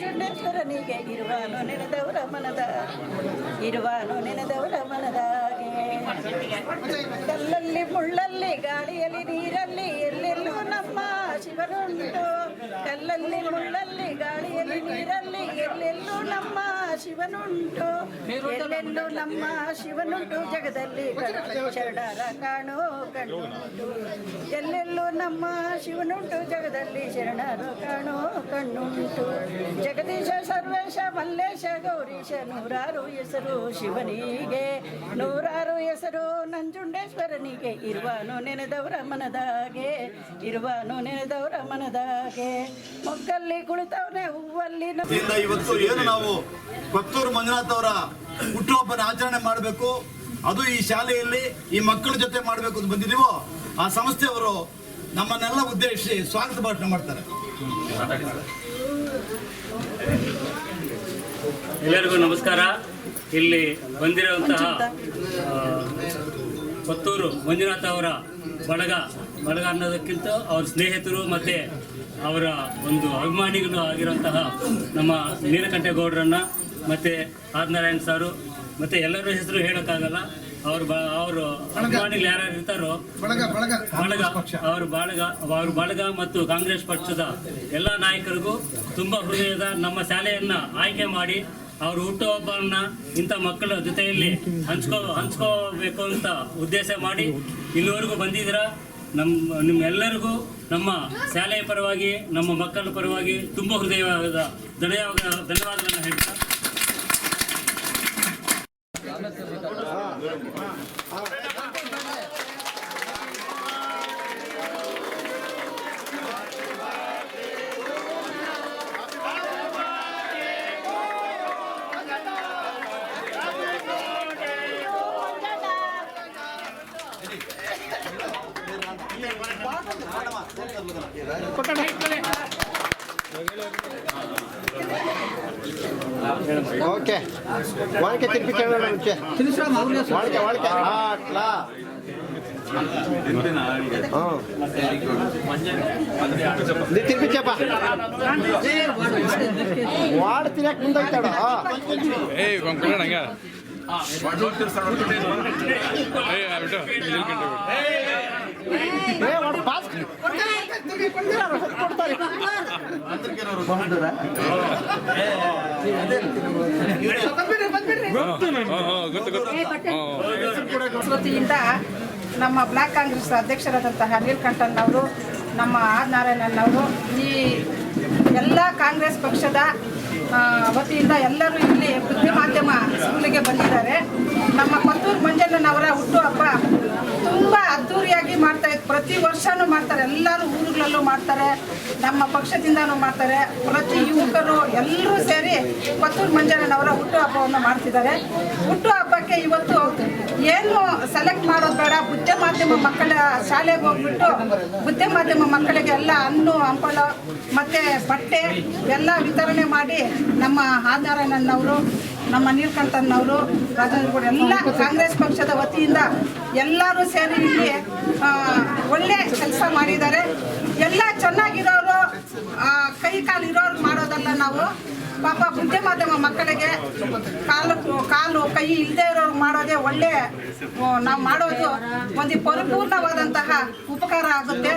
ನಂಜುಂಡೇಶ್ವರನಿಗೆ ಇರುವಾನು ನೆನೆದವರ ಮನದ ಇರುವಾನು ನೆನೆದವರ ಮನದಾಗೆ. ಕಲ್ಲಲ್ಲಿ ಮುಳ್ಳಲ್ಲಿ, ಗಾಳಿಯಲ್ಲಿ ನೀರಲ್ಲಿ, ಎಲ್ಲೆಲ್ಲೂ ನಮ್ಮ ಶಿವನುಂಟು ಕಲ್ಲಲ್ಲಿ ಮುಳ್ಳಲ್ಲಿ ನೀರಲ್ಲಿ ಎಲ್ಲೆಲ್ಲೂ ನಮ್ಮ ಶಿವನುಂಟು, ಎಲ್ಲೆಲ್ಲೂ ನಮ್ಮ ಶಿವನುಂಟು, ಜಗದಲ್ಲಿ ಶರಣರ ಕಾಣೋ ಕಣ್ಣುಂಟು. ಎಲ್ಲೆಲ್ಲೂ ನಮ್ಮ ಶಿವನುಂಟು, ಜಗದಲ್ಲಿ ಶರಣರು ಕಾಣೋ ಕಣ್ಣುಂಟು. ಜಗದೀಶ ಸರ್ವೇಶ ಮಲ್ಲೇಶ ಗೌರೀಶ ನೂರಾರು ಹೆಸರು ಶಿವನಿಗೆ, ನೂರಾರು ಹೆಸರು ನಂಜುಂಡೇಶ್ವರನಿಗೆ, ಇರುವನು ನೆನೆದವರ ಮನದಾಗೆ, ಇರುವನು ನೆನೆದವರ ಮನದಾಗೆ. ಮೊಗ್ಗಲ್ಲಿ ಕುಳಿತವನೇ, ಹೂವಲ್ಲಿ ಇವತ್ತು ಏನು ನಾವು ಕೊತ್ತೂರು ಮಂಜುನಾಥ್ ಅವರ ಹುಟ್ಟುಹಬ್ಬನ ಆಚರಣೆ ಮಾಡಬೇಕು. ಅದು ಈ ಶಾಲೆಯಲ್ಲಿ ಈ ಮಕ್ಕಳ ಜೊತೆ ಮಾಡಬೇಕು ಅಂತ ಬಂದಿದ್ದೀವೋ, ಆ ಸಂಸ್ಥೆಯವರು ನಮ್ಮನ್ನೆಲ್ಲ ಉದ್ದೇಶಿಸಿ ಸ್ವಾಗತ ಭಾಷಣ ಮಾಡ್ತಾರೆ. ಎಲ್ಲರಿಗೂ ನಮಸ್ಕಾರ. ಇಲ್ಲಿ ಬಂದಿರುವಂತಹ ಪತ್ತೂರು ಮಂಜುನಾಥ ಅವರ ಬಳಗ ಬಳಗ ಅನ್ನೋದಕ್ಕಿಂತ ಅವ್ರ ಸ್ನೇಹಿತರು ಮತ್ತು ಅವರ ಒಂದು ಅಭಿಮಾನಿಗಳು ಆಗಿರುವಂತಹ ನಮ್ಮ ನೀಲಕಂಠೇಗೌಡರನ್ನ ಮತ್ತು ಆದಿನಾರಾಯಣ್ ಸಾರು, ಮತ್ತು ಎಲ್ಲರ ಹೆಸರು ಹೇಳೋಕ್ಕಾಗಲ್ಲ. ಅವ್ರ ಅವರು ಅಭಿಮಾನಿಗಳು ಯಾರ್ಯಾರು ಇರ್ತಾರೋ ಬಳಗ ಅವ್ರ ಬಳಗ. ಅವರು ಬಾಳಗ ಅವರು ಬಳಗ ಮತ್ತು ಕಾಂಗ್ರೆಸ್ ಪಕ್ಷದ ಎಲ್ಲ ನಾಯಕರಿಗೂ ತುಂಬಾ ಹೃದಯದ ನಮ್ಮ ಶಾಲೆಯನ್ನ ಆಯ್ಕೆ ಮಾಡಿ ಅವ್ರ ಹುಟ್ಟುಹಬ್ಬವನ್ನ ಇಂಥ ಮಕ್ಕಳ ಜೊತೆಯಲ್ಲಿ ಹಂಚ್ಕೋ ಹಂಚ್ಕೋಬೇಕು ಅಂತ ಉದ್ದೇಶ ಮಾಡಿ ಇಲ್ಲಿವರೆಗೂ ಬಂದಿದ್ದೀರಾ? ನಮ್ಮ ನಿಮ್ಮೆಲ್ಲರಿಗೂ ನಮ್ಮ ಶಾಲೆಯ ಪರವಾಗಿ ನಮ್ಮ ಮಕ್ಕಳ ಪರವಾಗಿ ತುಂಬ ಹೃದಯವಾದ ಧನ್ಯವಾದ ಧನ್ಯವಾದಗಳನ್ನು ಹೇಳ್ತಾ Ha. ಓಕೆ. ವಾಡಿಕೆ ತಿರುಪಿಕೆ ಮುಂಚೆ ವಾಡಿಕೆ ವಾಡಿಕೆ ಆಟ್ಲ ಮುಂದೈತಾಡ ಏ ಇಂದ ನಮ್ಮ ಬ್ಲಾಕ್ ಕಾಂಗ್ರೆಸ್ ಅಧ್ಯಕ್ಷರಾದಂತಹ ನೀಲ್ಕಂಠಣ್ಣವರು ನಮ್ಮ ಆರ್ ನಾರಾಯಣನ್ ಅವರು, ಈ ಎಲ್ಲ ಕಾಂಗ್ರೆಸ್ ಪಕ್ಷದ ವತಿಯಿಂದ ಎಲ್ಲರೂ ಇಲ್ಲಿ ಬುದ್ಧಿ ಮಾಧ್ಯಮ ಸ್ಕೂಲಿಗೆ ಬಂದಿದ್ದಾರೆ. ನಮ್ಮ ಪತ್ತೂರು ಮಂಜಣ್ಣನವರ ಹುಟ್ಟುಹಬ್ಬ ತುಂಬ ಅದ್ದೂರಿಯ ಮಾಡ್ತಾ ಪ್ರತಿ ವರ್ಷನೂ ಮಾಡ್ತಾರೆ. ಎಲ್ಲರೂ ಊರುಗಳಲ್ಲೂ ಮಾಡ್ತಾರೆ. ನಮ್ಮ ಪಕ್ಷದಿಂದನೂ ಮಾಡ್ತಾರೆ. ಪ್ರತಿ ಯುವಕರು ಎಲ್ಲರೂ ಸೇರಿ ಕೊತ್ತೂರು ಮಂಜಣ್ಣನವರ ಹುಟ್ಟುಹಬ್ಬವನ್ನು ಮಾಡ್ತಿದ್ದಾರೆ. ಹುಟ್ಟುಹಬ್ಬಕ್ಕೆ ಇವತ್ತು ಏನು ಸೆಲೆಕ್ಟ್ ಮಾಡೋದು ಬೇಡ. ಬುದ್ಧ ಮಾಧ್ಯಮ ಮಕ್ಕಳ ಶಾಲೆಗೆ ಹೋಗ್ಬಿಟ್ಟು ಬುದ್ಧ ಮಾಧ್ಯಮ ಮಕ್ಕಳಿಗೆ ಎಲ್ಲ ಹಣ್ಣು, ಹಂಪಲು ಮತ್ತು ಬಟ್ಟೆ ಎಲ್ಲ ವಿತರಣೆ ಮಾಡಿ ನಮ್ಮ ಆದಿನಾರಾಯಣನವರು ನಮ್ಮ ರಾಜೇಂದ್ರ ಗೌಡ, ಎಲ್ಲ ಕಾಂಗ್ರೆಸ್ ಪಕ್ಷದ ವತಿಯಿಂದ ಎಲ್ಲರೂ ಸೇರಿ ಇಲ್ಲಿ ಒಳ್ಳೆ ಕೆಲಸ ಮಾಡಿದ್ದಾರೆ. ಎಲ್ಲ ಚೆನ್ನಾಗಿರೋರು ಕೈ ಕಾಲು ಇರೋರು ಮಾಡೋದಲ್ಲ ನಾವು. ಪಾಪ ಬುದ್ಧಿ ಮಾಧ್ಯಮ ಮಕ್ಕಳಿಗೆ. ಕಾಲು ಕಾಲು ಕೈ ಇಲ್ಲದೆ ಇರೋರು ಮಾಡೋದೇ ಒಳ್ಳೆ ನಾವು ಮಾಡೋದು ಒಂದು ಪರಿಪೂರ್ಣವಾದಂತಹ ಉಪಕಾರ ಆಗುತ್ತೆ.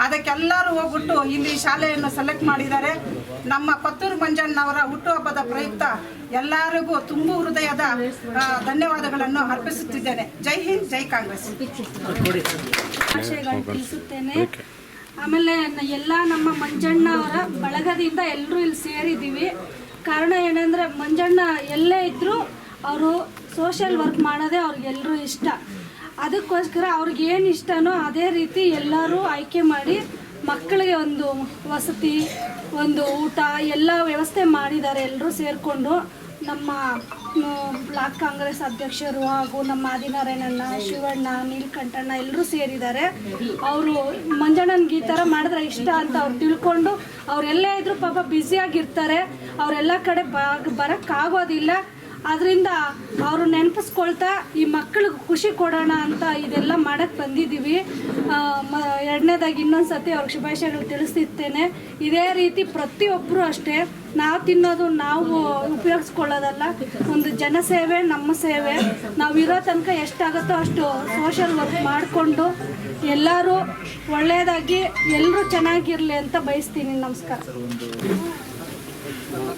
ಅದಕ್ಕೆಲ್ಲರೂ ಹೋಗ್ಬಿಟ್ಟು ಇಲ್ಲಿ ಶಾಲೆಯನ್ನು ಸೆಲೆಕ್ಟ್ ಮಾಡಿದ್ದಾರೆ. ನಮ್ಮ ಪತ್ತೂರು ಮಂಜಣ್ಣವರ ಹುಟ್ಟುಹಬ್ಬದ ಪ್ರಯುಕ್ತ ಎಲ್ಲರಿಗೂ ತುಂಬು ಹೃದಯದ ಧನ್ಯವಾದಗಳನ್ನು ಅರ್ಪಿಸುತ್ತಿದ್ದೇನೆ. ಜೈ ಹಿಂದ್ ಜೈ ಕಾಂಗ್ರೆಸ್. ತಿಳಿಸುತ್ತೇನೆ. ಆಮೇಲೆ ನ- ಎಲ್ಲ ನಮ್ಮ ಮಂಜಣ್ಣ ಅವರ ಬಳಗದಿಂದ ಎಲ್ಲರೂ ಇಲ್ಲಿ ಸೇರಿದ್ದೀವಿ. ಕಾರಣ ಏನಂದರೆ ಮಂಜಣ್ಣ ಎಲ್ಲೇ ಇದ್ದರೂ ಅವರು ಸೋಷಿಯಲ್ ವರ್ಕ್ ಮಾಡೋದೇ ಅವ್ರಿಗೆಲ್ಲರೂ ಇಷ್ಟ. ಅದಕ್ಕೋಸ್ಕರ ಅವ್ರಿಗೇನು ಇಷ್ಟನೋ ಅದೇ ರೀತಿ ಎಲ್ಲರೂ ಆಯ್ಕೆ ಮಾಡಿ ಮಕ್ಕಳಿಗೆ ಒಂದು ವಸತಿ, ಒಂದು ಊಟ, ಎಲ್ಲ ವ್ಯವಸ್ಥೆ ಮಾಡಿದ್ದಾರೆ ಎಲ್ಲರೂ ಸೇರಿಕೊಂಡು ನಮ್ಮ ಬ್ಲಾಕ್ ಕಾಂಗ್ರೆಸ್ ಅಧ್ಯಕ್ಷರು ಹಾಗೂ ನಮ್ಮ ಆದಿನಾರಾಯಣಣ್ಣ, ಶಿವಣ್ಣ, ನೀಲ್ಕಂಠಣ್ಣ ಎಲ್ಲರೂ ಸೇರಿದ್ದಾರೆ. ಅವರು ಮಂಜಣ್ಣನ್ಗೆ ಈ ಥರ ಮಾಡಿದ್ರೆ ಇಷ್ಟ ಅಂತ ಅವ್ರು ತಿಳ್ಕೊಂಡು ಅವರೆಲ್ಲೇ ಇದ್ರು ಪಾಪ ಬ್ಯುಸಿಯಾಗಿರ್ತಾರೆ ಅವರೆಲ್ಲ ಕಡೆ ಬರೋಕ್ಕಾಗೋದಿಲ್ಲ. ಅದರಿಂದ ಅವರು ನೆನಪಿಸ್ಕೊಳ್ತಾ ಈ ಮಕ್ಕಳಿಗೆ ಖುಷಿ ಕೊಡೋಣ ಅಂತ ಇದೆಲ್ಲ ಮಾಡಕ್ಕೆ ಬಂದಿದ್ದೀವಿ. ಎರಡನೇದಾಗಿ ಇನ್ನೊಂದು ಸತಿ ಅವ್ರಿಗೆ ಶುಭಾಶಯಗಳು ತಿಳಿಸಿರ್ತೇನೆ ಇದೇ ರೀತಿ ಪ್ರತಿಯೊಬ್ಬರು ಅಷ್ಟೇ, ನಾವು ತಿನ್ನೋದು ನಾವು ಉಪಯೋಗಿಸ್ಕೊಳ್ಳೋದಲ್ಲ, ಒಂದು ಜನಸೇವೆ ನಮ್ಮ ಸೇವೆ. ನಾವು ಇರೋ ತನಕ ಎಷ್ಟಾಗುತ್ತೋ ಅಷ್ಟು ಸೋಷಲ್ ವರ್ಕ್ ಮಾಡಿಕೊಂಡು ಎಲ್ಲರೂ ಒಳ್ಳೆಯದಾಗಿ ಎಲ್ಲರೂ ಚೆನ್ನಾಗಿರಲಿ ಅಂತ ಬಯಸ್ತೀನಿ. ನಮಸ್ಕಾರ.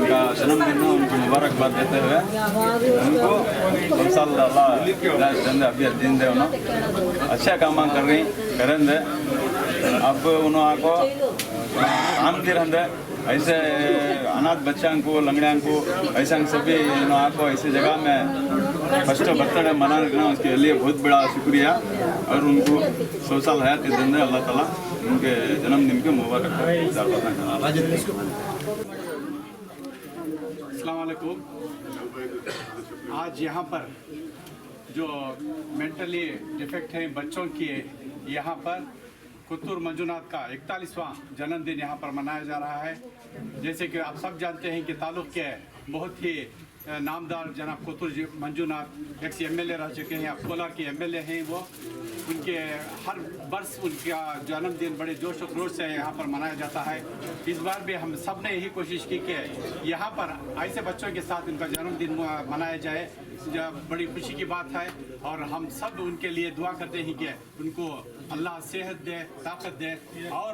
को उनका जन्मदिन उनको मुबारकबाद देते हुए उनको हम साल अल्लाह चंद अभी दिन दे उन्होंने अच्छा काम कर रही करेंगे अब उन्होंने को काम दी रहते ऐसे अनाथ बच्चों को लंगड़ियों को ऐसा सभी उन्होंने को ऐसी जगह में फर्स्ट बर्थडे मनाने का उसके लिए बहुत बड़ा शुक्रिया और उनको सौ साल हयात देंगे अल्लाह ताला उनके जन्मदिन के मुबारक अलकुम आज यहाँ पर जो मेंटली डिफेक्ट हैं बच्चों के, यहाँ पर कुतुर मंजूनाथ का इकतालीसवां जन्मदिन यहाँ पर मनाया जा रहा है। जैसे कि आप सब जानते हैं कि ताल्लुक़ के बहुत ही नामदार जनाब कुतुर जी, मंजूनाथ एक्स ए रह चुके हैं अकोला के एम एल ए हैं, वो उनके हर वर्ष उनका जन्मदिन बड़े जोश और खरोश से यहाँ पर मनाया जाता है। इस बार भी हम सबने यही कोशिश की कि यहाँ पर ऐसे बच्चों के साथ उनका जन्मदिन मनाया जाए। बड़ी खुशी की बात है और हम सब उनके लिए दुआ करते हैं कि उनको अल्लाह सेहत दे, ताकत दे। और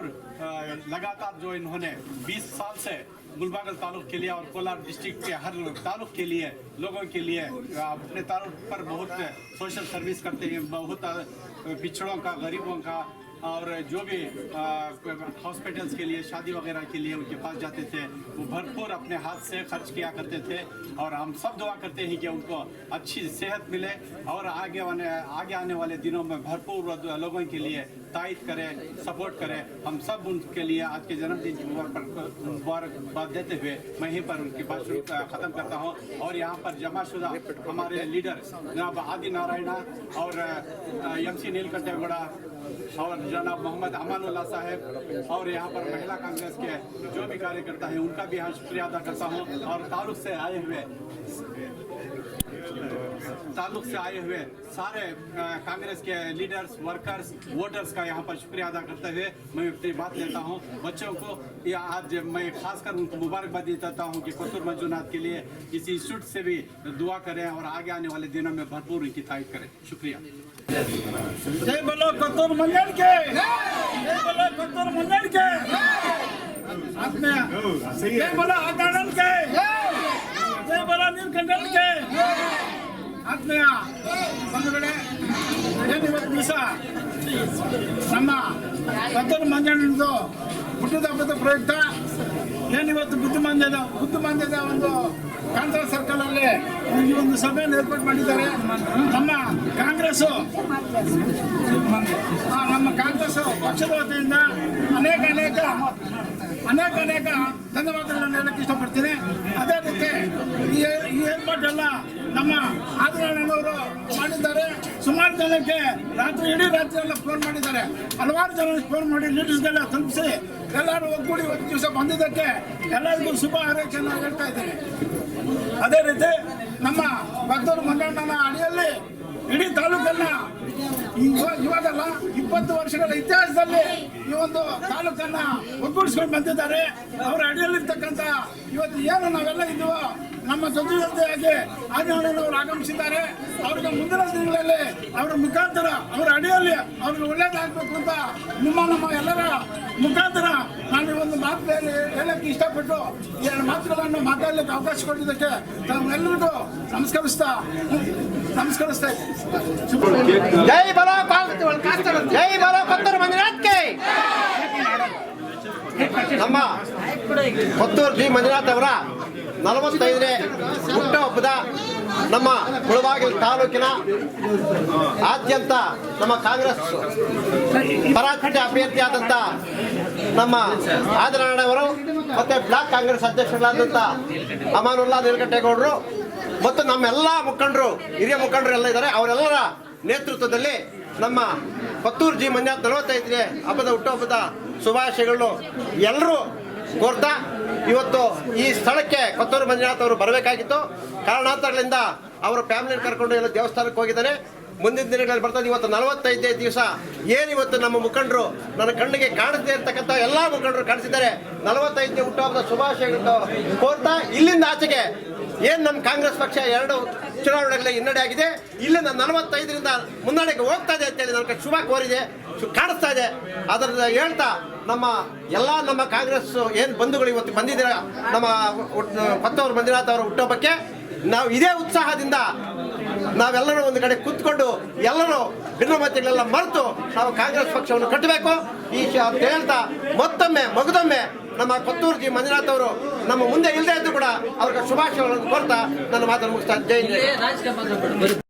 लगातार जो इन्होंने 20 साल से गुलबागल तालुक के लिए और कोलार डिस्ट्रिक्ट के हर तालुक के लिए, लोगों के लिए अपने तालुक पर बहुत सोशल सर्विस करते हैं। बहुत पिछड़ों का, गरीबों का और जो भी हॉस्पिटल्स के लिए, शादी वगैरह के लिए उनके पास जाते थे, वो भरपूर अपने हाथ से खर्च किया करते थे और हम सब दुआ करते हैं कि उनको अच्छी सेहत मिले और आगे आने आगे आने वाले दिनों में भरपूर लोगों के लिए तायद करें, सपोर्ट करें। हम सब उनके लिए आज के जन्मदिन की मुबारकबाद देते हुए मैं यहीं पर उनकी बात ख़त्म करता हूँ। और यहाँ पर जमाशुदा हमारे लीडर जनाब आदि नारायणा और एम सी नीलकंठेगौड़ा और जनाब मोहम्मद अमानुल्लाह साहब और यहाँ पर महिला कांग्रेस के जो भी कार्यकर्ता हैं, उनका भी यहाँ शुक्रिया अदा करता हूँ। और ताल्लुक से आए हुए ताल्लुक से आए हुए सारे कांग्रेस के लीडर्स वर्कर्स वोटर्स का यहाँ पर शुक्रिया अदा करते हुए मैं अपनी बात लेता हूँ बच्चों को। या आज मैं खासकर उनको मुबारकबाद देता हूँ कि कतुर मंजूनाथ के लिए इस इंस्टीट्यूट से भी दुआ करें और आगे आने वाले दिनों में भरपूर इनकी तारीफ़ करें। शुक्रिया। जय बोलो कत्तूर मंजन के। जय बोलो कत्तूर मंजन के। जय बोलो आकानंद के। जय बोलो नीलकंठन के। ಆತ್ಮೀಯ ಬಂಧುಗಳೇ ಏನಿವತ್ತು ದಿವಸ. ನಮ್ಮ ಕತ್ತೂರು ಮಂಜಣ್ಣದು ಹುಟ್ಟಿದ ಹಬ್ಬದ ಪ್ರಯುಕ್ತ ಏನಿವತ್ತು ಬುದ್ಧ ಮಂದ್ಯದ ಒಂದು ಕಾಂತರ ಸರ್ಕಲ್ ಅಲ್ಲಿ ಈ ಒಂದು ಸಭೆಯನ್ನು ಏರ್ಪಾಡು ಮಾಡಿದ್ದಾರೆ. ನಮ್ಮ ಕಾಂಗ್ರೆಸ್ಸು ನಮ್ಮ ಕಾಂಗ್ರೆಸ್ ಪಕ್ಷದ ವತಿಯಿಂದ ಅನೇಕ ಅನೇಕ ಅನೇಕ ಅನೇಕ ಧನ್ಯವಾದಗಳನ್ನು ಹೇಳಕ್ಕೆ ಇಷ್ಟಪಡ್ತೀನಿ. ಈ ಏರ್ಪಾಟೆಲ್ಲ ನಮ್ಮ ಆದಿನಾರಾಯಣವರು ಮಾಡಿದ್ದಾರೆ. ಸುಮಾರು ಜನಕ್ಕೆ ರಾತ್ರಿ, ಇಡೀ ರಾತ್ರಿ ಎಲ್ಲ ಫೋನ್ ಮಾಡಿದ್ದಾರೆ. ಹಲವಾರು ಜನ ಫೋನ್ ಮಾಡಿ ಲೀಡರ್ಸ್ಗೆಲ್ಲ ತಲುಪಿಸಿ, ಎಲ್ಲರೂ ಒಗ್ಗೂಡಿ ಒಂದು ದಿವಸ ಬಂದಿದ್ದಕ್ಕೆ ಎಲ್ಲರಿಗೂ ಶುಭ ಹಾರೈಕೆಯನ್ನು ಹೇಳ್ತಾ ಇದ್ದೇನೆ. ಅದೇ ರೀತಿ ನಮ್ಮ ಭಕ್ತರು ಮಂಡಣ್ಣನ ಅಡಿಯಲ್ಲಿ, ಇಡೀ ತಾಲೂಕನ್ನ ಇವ- ಇವಾಗಲ್ಲ, ಇಪ್ಪತ್ತು ವರ್ಷಗಳ ಇತಿಹಾಸದಲ್ಲಿ ಈ ಒಂದು ತಾಲೂಕನ್ನ ಒಗ್ಗೂಡಿಸ್ಕೊಂಡು ಬಂದಿದ್ದಾರೆ. ಅವರ ಅಡಿಯಲ್ಲಿರ್ತಕ್ಕಂಥ ಇವತ್ತು ಏನು ನಾವೆಲ್ಲ ಇದ್ದೀವೋ ನಮ್ಮ ಜೊತೆಯಾಗಿ ಆದಿನಾರಾಯಣವರು ಆಗಮಿಸಿದ್ದಾರೆ. ಅವ್ರಿಗೆ ಮುಂದಿನ ದಿನಗಳಲ್ಲಿ ಅವರ ಮುಖಾಂತರ, ಅವರ ಅಡಿಯಲ್ಲಿ ಅವ್ರಿಗೆ ಒಳ್ಳೇದಾಗಬೇಕು ಅಂತ ನಿಮ್ಮ, ನಮ್ಮ ಎಲ್ಲರ ಮುಖಾಂತರ ನಾನು ಒಂದು ಮಾತು ಹೇಳಿ- ಹೇಳಕ್ಕೆ ಇಷ್ಟಪಟ್ಟು ಎರಡು ಮಾತುಗಳನ್ನು ಮಾತಾಡಲಿಕ್ಕೆ ಅವಕಾಶ ಕೊಟ್ಟಿದ್ದಕ್ಕೆ ತಮ್ಮೆಲ್ಲರಿಗೂ ನಮಸ್ಕರಿಸ್ತಾ ನಮಸ್ಕರಿಸ್ತಾ ಇದ್ದೀನಿ. ಜೈ ಕಾಂಗ್ರೆಸ್, ಜೈ ನಮ್ಮ ಕೊತ್ತೂರು ಜಿ ಮಂಜುನಾಥ್ ಅವರ ನಲವತ್ತೈದನೇ ಹುಟ್ಟುಹಬ್ಬದ ನಮ್ಮ ಮುಳಬಾಗಿಲು ತಾಲೂಕಿನ ಆದ್ಯಂತ ನಮ್ಮ ಕಾಂಗ್ರೆಸ್ ಪರಾಜಿತ ಅಭ್ಯರ್ಥಿಯಾದಂಥ ನಮ್ಮ ಆದಿನಾರಾಯಣವರು ಮತ್ತು ಬ್ಲಾಕ್ ಕಾಂಗ್ರೆಸ್ ಅಧ್ಯಕ್ಷರಾದಂಥ ಅಮಾನುಲ್ಲಾ ನೀಲಕಂಠೇಗೌಡರು ಮತ್ತು ನಮ್ಮೆಲ್ಲ ಮುಖಂಡರು, ಹಿರಿಯ ಮುಖಂಡರು ಎಲ್ಲ ಇದ್ದಾರೆ. ಅವರೆಲ್ಲರ ನೇತೃತ್ವದಲ್ಲಿ ನಮ್ಮ ಪತ್ತೂರು ಜಿ ಮಂಜಾತ್ ನಲವತ್ತೈದನೇ ಹಬ್ಬದ ಹುಟ್ಟುಹಬ್ಬದ ಶುಭಾಶಯಗಳು. ಎಲ್ಲರೂ ಕೋರ್ತಾ ಇವತ್ತು ಈ ಸ್ಥಳಕ್ಕೆ ಕೊತ್ತೂರು ಮಂಜುನಾಥ್ ಅವರು ಬರಬೇಕಾಗಿತ್ತು. ಕಾರಣಾಂತರಗಳಿಂದ ಅವರ ಫ್ಯಾಮಿಲಿ ಕರ್ಕೊಂಡು ಎಲ್ಲ ದೇವಸ್ಥಾನಕ್ಕೆ ಹೋಗಿದ್ದಾರೆ. ಮುಂದಿನ ದಿನಗಳಲ್ಲಿ ಬರ್ತದೆ. ಇವತ್ತು ನಲವತ್ತೈದನೇ ದಿವಸ. ಏನಿವತ್ತು ನಮ್ಮ ಮುಖಂಡರು? ನನ್ನ ಕಣ್ಣಿಗೆ ಕಾಣದೇ ಇರತಕ್ಕಂಥ ಎಲ್ಲ ಮುಖಂಡರು ಕಾಣಿಸಿದ್ದಾರೆ. ನಲವತ್ತೈದನೇ ಹುಟ್ಟುಹಬ್ಬದ ಶುಭಾಶಯಗಳನ್ನು ಕೋರ್ತಾ ಇಲ್ಲಿಂದ ಆಚೆಗೆ ಏನು ನಮ್ಮ ಕಾಂಗ್ರೆಸ್ ಪಕ್ಷ ಎರಡು ಚುನಾವಣೆಗಳಲ್ಲಿ ಹಿನ್ನಡೆ ಆಗಿದೆ. ಇಲ್ಲಿಂದ ನಲವತ್ತೈದರಿಂದ ಮುನ್ನಡೆಗೆ ಹೋಗ್ತಾ ಇದೆ ಅಂತೇಳಿ ನನಗೆ ಶುಭ ಕೋರಿದೆ. ಕಾಣಿಸ್ತಾ ಇದೆ. ಅದರ ಹೇಳ್ತಾ, ನಮ್ಮ ಎಲ್ಲ ನಮ್ಮ ಕಾಂಗ್ರೆಸ್ ಏನು ಬಂಧುಗಳು ಇವತ್ತು ಬಂದಿದ್ದೀರ, ನಮ್ಮ ಪತ್ತವರು ಮಂಜುನಾಥ್ ಅವರ ಹುಟ್ಟುಹಬ್ಬಕ್ಕೆ, ನಾವು ಇದೇ ಉತ್ಸಾಹದಿಂದ ನಾವೆಲ್ಲರೂ ಒಂದು ಕಡೆ ಕೂತ್ಕೊಂಡು ಎಲ್ಲರೂ ಭಿನ್ನಮತಿಗಳೆಲ್ಲ ಮರೆತು ನಾವು ಕಾಂಗ್ರೆಸ್ ಪಕ್ಷವನ್ನು ಕಟ್ಟಬೇಕು. ಈ ಹೇಳ್ತಾ, ಮತ್ತೊಮ್ಮೆ, ಮಗದೊಮ್ಮೆ ನಮ್ಮ ಕೊತ್ತೂರು ಜಿ ಮಂಜುನಾಥ್ ಅವರು ನಮ್ಮ ಮುಂದೆ ಇಲ್ಲದೆ ಇದ್ದು ಕೂಡ ಅವ್ರಿಗೆ ಶುಭಾಶಯಗಳನ್ನು ಕೊಡ್ತಾ ನನ್ನ ಮಾತನ್ನು ಮುಗಿಸ್ತಾ ಜೈ.